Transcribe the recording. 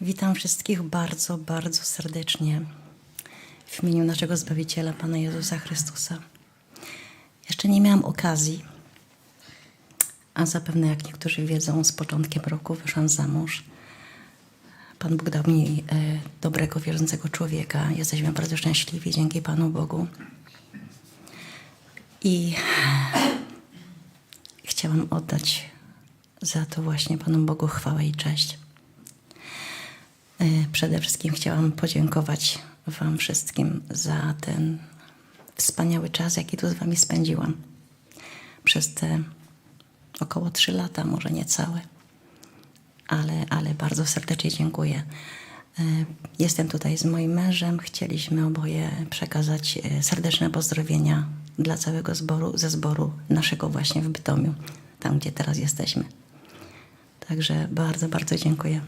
Witam wszystkich bardzo, bardzo serdecznie w imieniu naszego Zbawiciela, Pana Jezusa Chrystusa. Jeszcze nie miałam okazji, a zapewne jak niektórzy wiedzą, z początkiem roku wyszłam za mąż. Pan Bóg dał mi e, dobrego, wierzącego człowieka. Jesteśmy bardzo szczęśliwi dzięki Panu Bogu. I chciałam oddać za to właśnie Panu Bogu chwałę i cześć. E, Przede wszystkim chciałam podziękować Wam wszystkim za ten wspaniały czas, jaki tu z Wami spędziłam. Przez te około trzy lata, może nie całe, ale, ale bardzo serdecznie dziękuję. E, Jestem tutaj z moim mężem. Chcieliśmy oboje przekazać e, serdeczne pozdrowienia dla całego zboru, ze zboru naszego właśnie w Bytomiu, tam gdzie teraz jesteśmy. Także bardzo, bardzo dziękuję.